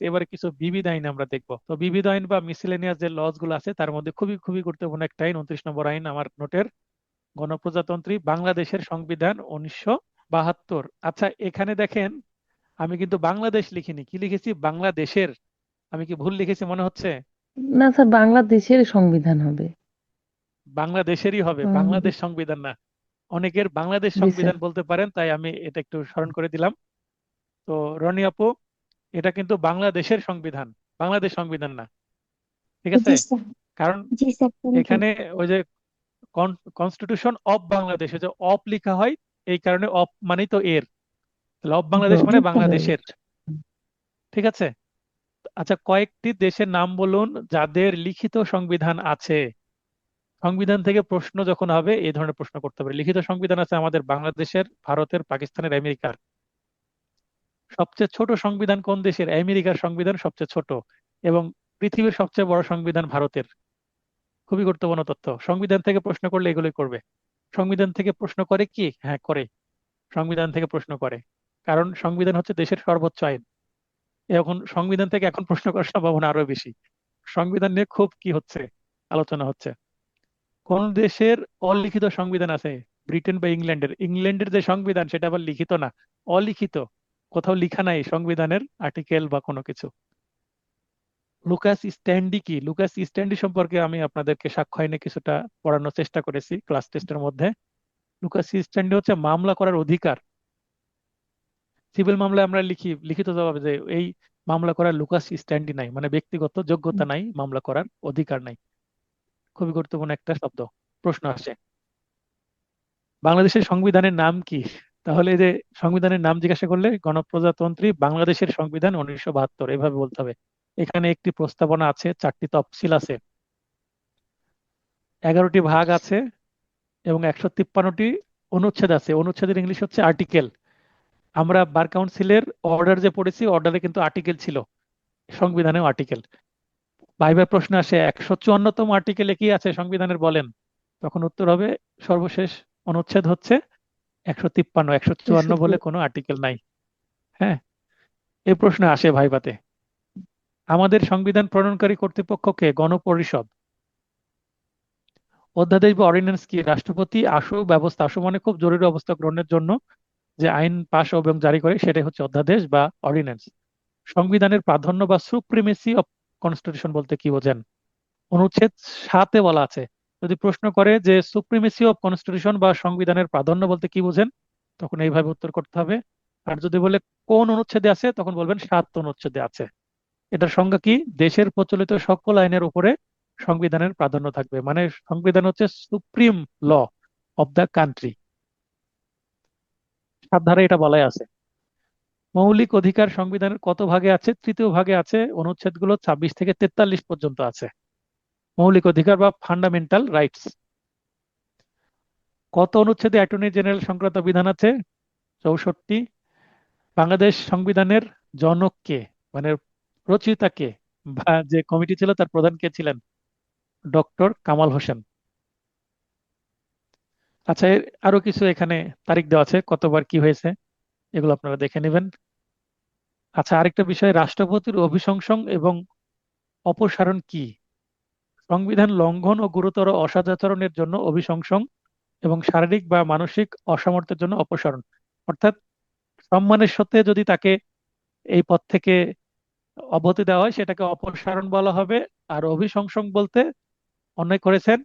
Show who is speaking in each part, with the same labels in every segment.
Speaker 1: এবারে কিছু বিবিধ আইন আমরা দেখব। তো বিবিধ আইন বা মিসেলেনিয়াস যে লজগুলো আছে তার মধ্যে খুবই খুবই গুরুত্বপূর্ণ একটা আইন উনত্রিশ নম্বর আইন আমার নোটের। গণপ্রজাতন্ত্রী বাংলাদেশের সংবিধান উনিশশো বাহাত্তর। আচ্ছা এখানে দেখেন আমি কিন্তু বাংলাদেশ লিখিনি। কি লিখেছি? বাংলাদেশের। আমি কি ভুল লিখেছি মনে হচ্ছে?
Speaker 2: না স্যার বাংলাদেশের সংবিধান হবে।
Speaker 1: বাংলাদেশেরই হবে। বাংলাদেশ সংবিধান না। অনেকের বাংলাদেশ সংবিধান বলতে পারেন তাই আমি এটা একটু স্মরণ করে দিলাম। তো রনি আপু এটা কিন্তু বাংলাদেশের সংবিধান। বাংলাদেশ সংবিধান না। ঠিক আছে? কারণ. এখানে ওই যে কনস্টিটিউশন অফ বাংলাদেশ যে অফ লেখা হয় এই কারণে অফ মানেই তো এর। তাহলে অফ বাংলাদেশ মানে বাংলাদেশের। ঠিক আছে? আচ্ছা কয়েকটি দেশের নাম বলুন যাদের লিখিত সংবিধান আছে। সংবিধান থেকে প্রশ্ন যখন হবে এই ধরনের প্রশ্ন করতে পারে লিখিত সংবিধান আছে আমাদের বাংলাদেশের ভারতের পাকিস্তানের আমেরিকার। সবচেয়ে ছোট সংবিধান কোন দেশের? আমেরিকার সংবিধান সবচেয়ে ছোট এবং পৃথিবীর সবচেয়ে বড় সংবিধান ভারতের। খুবই গুরুত্বপূর্ণ তথ্য। সংবিধান থেকে প্রশ্ন করলে এগুলোই করবে। সংবিধান থেকে প্রশ্ন করে কি? হ্যাঁ করে। সংবিধান থেকে প্রশ্ন করে। কারণ সংবিধান হচ্ছে দেশের সর্বোচ্চ আইন। এখন সংবিধান থেকে এখন প্রশ্ন করার সম্ভাবনা আরও বেশি। সংবিধান নিয়ে খুব কি হচ্ছে, আলোচনা হচ্ছে। কোন দেশের অলিখিত সংবিধান আছে? ব্রিটেন বা ইংল্যান্ডের। ইংল্যান্ডের যে সংবিধান, সেটা আবার লিখিত না, অলিখিত। কোথাও লিখা নাই সংবিধানের আর্টিকেল বা কোনো কিছু। লুকাস স্ট্যান্ডি কি? লুকাস স্ট্যান্ডি সম্পর্কে আমি আপনাদেরকে সাক্ষ্য আইনে কিছুটা পড়ানোর চেষ্টা করেছি ক্লাস টেস্টের মধ্যে। লুকাস স্ট্যান্ডি হচ্ছে মামলা করার অধিকার। সিভিল মামলায় আমরা লিখি, লিখিত জবাবে যে এই মামলা করার লুকাস স্ট্যান্ডি নাই মানে ব্যক্তিগত যোগ্যতা নাই, মামলা করার অধিকার নাই। খুবই গুরুত্বপূর্ণ একটা শব্দ, প্রশ্ন আসে। বাংলাদেশের সংবিধানের নাম কি? তাহলে যে সংবিধানের নাম জিজ্ঞাসা করলে গণপ্রজাতন্ত্রী বাংলাদেশের সংবিধান উনিশশো বাহাত্তর, এভাবে বলতে হবে। এখানে একটি প্রস্তাবনা আছে, চারটি তফসিল আছে। এগারোটি ভাগ আছে এবং একশো তিপ্পান্নটি অনুচ্ছেদ আছে। অনুচ্ছেদের ইংলিশ হচ্ছে আর্টিকেল। আমরা বার কাউন্সিলের অর্ডার যে পড়েছি, অর্ডারে কিন্তু আর্টিকেল ছিল। সংবিধানেও আর্টিকেল। ভাইবার প্রশ্ন আসে, একশো চুয়ান্নতম আর্টিকেলে কি আছে সংবিধানের বলেন? তখন উত্তর হবে, সর্বশেষ অনুচ্ছেদ হচ্ছে একশো তিপ্পান্ন, একশো চুয়ান্ন বলে কোনো আর্টিকেল নাই। হ্যাঁ? এই প্রশ্ন আসে ভাইবাতে আমাদের সংবিধান প্রণয়নকারী কর্তৃপক্ষকে গণপরিষদ। অধ্যাদেশ বা অর্ডিন্যান্স কি? রাষ্ট্রপতি আশু ব্যবস্থা। আশু মানে খুব জরুরি অবস্থা গ্রহণের জন্য যে আইন পাশ এবং জারি করে, সেটাই হচ্ছে অধ্যাদেশ বা অর্ডিন্যান্স সংবিধানের প্রাধান্য বা সুপ্রিমেসি অফ কনস্টিটিউশন বলতে কি বোঝেন? অনুচ্ছেদ সাতে বলা আছে। যদি প্রশ্ন করে যে সুপ্রিমেসি অফ কনস্টিটিউশন বা সংবিধানের প্রাধান্য বলতে কি বোঝেন, তখন এইভাবে উত্তর করতে হবে। আর যদি বলে কোন অনুচ্ছেদে আছে, তখন বলবেন সাত অনুচ্ছেদে আছে। এটার সংজ্ঞা কি? দেশের প্রচলিত সকল আইনের উপরে সংবিধানের প্রাধান্য থাকবে। মানে সংবিধান হচ্ছে supreme law of the country. সাত ধারে এটা বলাই আছে। মৌলিক অধিকার সংবিধানের কত ভাগে আছে? তৃতীয় ভাগে আছে। অনুচ্ছেদগুলো ছাব্বিশ থেকে তেতাল্লিশ পর্যন্ত আছে। মৌলিক অধিকার বা ফান্ডামেন্টাল রাইটস কত অনুচ্ছেদে অ্যাটর্নি জেনারেল সংক্রান্ত বিধান আছে? চৌষট্টি। বাংলাদেশ সংবিধানের জনক কে? মানে রচয়িতা কে? বা যে কমিটি ছিল তার প্রধান কে ছিলেন? ডক্টর কামাল হোসেন। আচ্ছা আরও কিছু এখানে তারিখ দেওয়া আছে, কতবার কি হয়েছে, এগুলো আপনারা দেখে নেবেন। আচ্ছা আরেকটা বিষয়, রাষ্ট্রপতির অভিশংসন এবং অপসারণ কি? সংবিধান লঙ্ঘন ও গুরুতর অসদাচরণের জন্য অভিশংসন এবং শারীরিক বা মানসিক অসামর্থ্যের জন্য অপসারণ। অর্থাৎ সম্মানের সাথে যদি তাকে এই পদ থেকে অব্যাহতি দেওয়া হয়, সেটাকে অপসারণ বলা হবে। আর অভিশংসন বলতে অন্যায় করেছেন,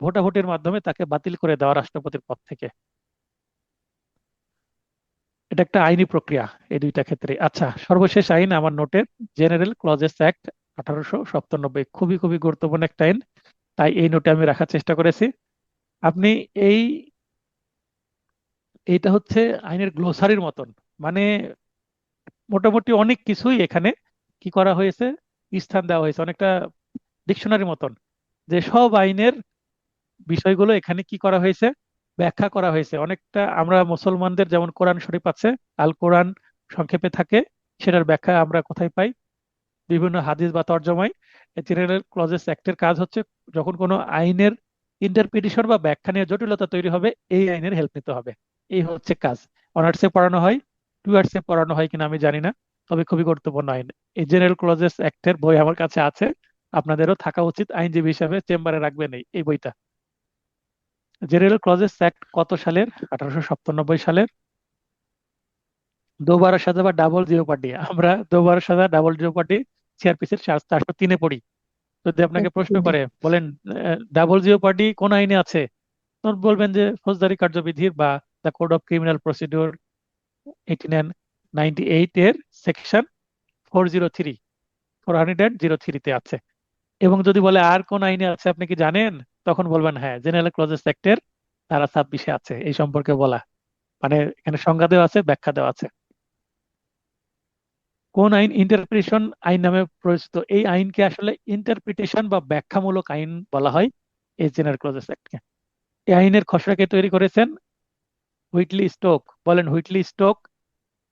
Speaker 1: ভোটাভুটির মাধ্যমে তাকে বাতিল করে দেওয়া রাষ্ট্রপতির পদ থেকে। এটা একটা আইনি প্রক্রিয়া এই দুইটা ক্ষেত্রে। আচ্ছা সর্বশেষ আইন আমার নোটে জেনারেল ক্লজেস অ্যাক্ট আঠারোশো সপ্তানব্বই খুবই খুবই গুরুত্বপূর্ণ একটা আইন তাই এই নোটে আমি রাখার চেষ্টা করেছি। আপনি এই, এইটা হচ্ছে আইনের গ্লোসারির মতন। মানে মোটামুটি অনেক কিছুই এখানে কি করা হয়েছে? স্থান দেওয়া হয়েছে। অনেকটা ডিকশনারি মতন। যে সব আইনের বিষয়গুলো এখানে কি করা হয়েছে? ব্যাখ্যা করা হয়েছে। অনেকটা আমরা মুসলমানদের যেমন কোরআন শরীফ আছে, আল কোরআন সংক্ষেপে থাকে, সেটার ব্যাখ্যা আমরা কোথায় পাই? বিভিন্ন হাদিস বা তর্জমায় জেনারেল ক্লজেস অ্যাক্টের কাজ হচ্ছে যখন কোনো আইনের ইন্টারপ্রিটেশন বা ব্যাখ্যা নিয়ে জটিলতা তৈরি হবে, এই আইনের হেল্প নিতে হবে। এই হচ্ছে কাজ। অনার্সে পড়ানো হয় টুয়ার্ডসে পড়ানো হয় কিনা আমি জানি না, তবে খুবই গুরুত্বপূর্ণ আইন। এই জেনারেল ক্লজেস অ্যাক্টের বই আমার কাছে আছে, আপনাদেরও থাকা উচিত, আইনজীবী হিসাবে চেম্বারে রাখবেন এই এই বইটা। জেনারেল ক্লজেস অ্যাক্ট কত সালের? আঠারোশো সাতানব্বই দোবারা সাজা বা ডাবল জিওপার্ডি আমরা দোবারা সাজা ডাবল জিওপার্ডি সিআরপিসির চারশো তিনে পড়ি। যদি আপনাকে প্রশ্ন করে বলেন ডাবল জিওপার্ডি কোন আইনে আছে? তখন বলবেন যে ফৌজদারি কার্যবিধির বা the code of criminal procedure eighteen ninety eight এর section four zero three four hundred zero থ্রিতে আছে। এবং যদি বলে আর কোন আইনে আছে আপনি কি জানেন? তখন বলবেন হ্যাঁ জেনারেল ক্লজেস অ্যাক্টের তারা ছাব্বিশে আছে এই সম্পর্কে বলা। মানে এখানে সংজ্ঞা দেওয়া আছে ব্যাখ্যা দেওয়া আছে। কোন আইন ইন্টারপ্রিটেশন আইন নামে পরিচিত এই আইনকে আসলে ইন্টারপ্রিটেশন বা ব্যাখ্যামূলক আইন বলা হয়, এই জেনারেল ক্লজেস অ্যাক্টকে এই আইনের খসড়াকে তৈরি করেছেন? Whitley Stokes. বলেন হুইটলি স্টোক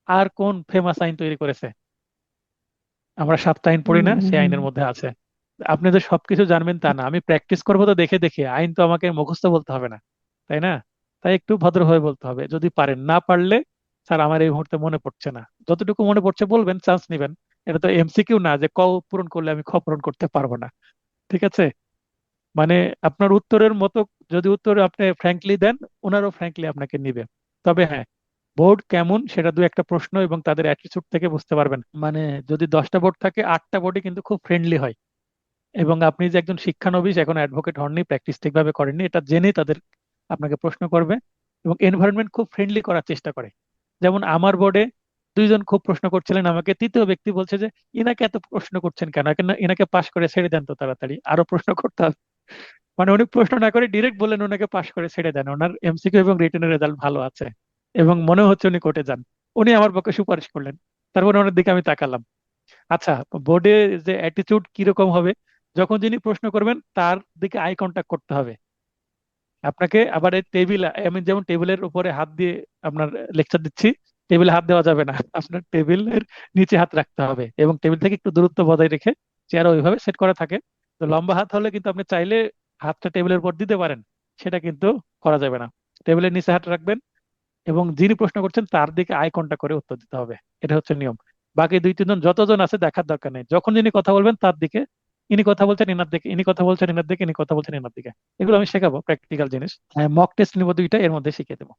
Speaker 1: আর কোন ফেমাস আইন তৈরি করেছে? আমরা সাতটা আইন পড়ি না, সেই আইনের মধ্যে আছে। আপনি যে সবকিছু জানবেন তা না। আমি প্র্যাকটিস করব তো দেখে দেখে। আইন তো আমাকে মুখস্থ বলতে হবে না, তাই না? তাই একটু ভদ্রভাবে বলতে হবে। যদি পারেন, না পারলে স্যার, আমার এই মুহূর্তে মনে পড়ছে না। যতটুকু মনে পড়ছে বলবেন চান্স নিবেন। এটা তো এমসিকিউ না যে ক পূরণ করলে আমি খ পূরণ করতে পারব না। ঠিক আছে? মানে আপনার উত্তরের মতো যদি উত্তর আপনি ফ্র্যাঙ্কলি দেন, ওনারও ফ্র্যাঙ্কলি আপনাকে নিবে। তবে হ্যাঁ বোর্ড কেমন সেটা দু একটা প্রশ্ন এবং তাদের অ্যাটিটিউড থেকে বুঝতে পারবেন। মানে যদি দশটা বোর্ড থাকে, আটটা বোর্ডে কিন্তু খুব ফ্রেন্ডলি হয়। এবং আপনি যে একজন শিক্ষানবিশ, এখন অ্যাডভোকেট হননি প্র্যাকটিস ঠিকভাবে করেননি, এটা জেনে তাদের আপনাকে প্রশ্ন করবে এবং এনভায়রনমেন্ট খুব ফ্রেন্ডলি করার চেষ্টা করে। যেমন আমার বোর্ডে দুইজন খুব প্রশ্ন করছিলেন আমাকে, তৃতীয় ব্যক্তি বলছে যে, ইনাকে এত প্রশ্ন করছেন কেন? ইনাকে পাশ করে ছেড়ে দেন তো তাড়াতাড়ি, আরও প্রশ্ন করতে হবে। মানে উনি প্রশ্ন না করে ডিরেক্ট বললেন, ওনাকে পাশ করে ছেড়ে দেন, ওনার এমসিকিউ এবং রিটেনের রেজাল্ট ভালো আছে এবং মনে হচ্ছে উনি কোর্টে যান। উনি আমার পক্ষে সুপারিশ করলেন, তারপরে ওনার দিকে আমি তাকালাম। আচ্ছা বোর্ডে যে অ্যাটিটিউড কীরকম হবে? যখন যিনি প্রশ্ন করবেন, তার দিকে আই কন্ট্যাক্ট করতে হবে। আপনাকে আবার এই টেবিল আমি যেমন টেবিলের উপরে হাত দিয়ে আপনার লেকচার দিচ্ছি টেবিলে হাত দেওয়া যাবে না। আপনার টেবিলের নিচে হাত রাখতে হবে এবং টেবিল থেকে একটু দূরত্ব বজায় রেখে চেয়ার ওইভাবে সেট করা থাকে। তো লম্বা হাত হলে কিন্তু আপনি চাইলে হাতটা টেবিলের উপর দিতে পারেন, সেটা কিন্তু করা যাবে না। টেবিলের নিচে হাত রাখবেন এবং যিনি প্রশ্ন করছেন তার দিকে আই কন্ট্যাক্ট করে উত্তর দিতে হবে। এটা হচ্ছে নিয়ম। বাকি দুই, তিনজন যতজন আছে দেখার দরকার নেই। যখন যিনি কথা বলবেন তার দিকে ইনি কথা বলছেন এনার দিকে, ইনি কথা বলছেন এনার দিকে, ইনি কথা বলছেন এনার দিকে। এগুলো আমি শেখাবো প্র্যাকটিক্যাল জিনিস। মক টেস্ট নিব দুইটা, এর মধ্যে শিখিয়ে দেবো।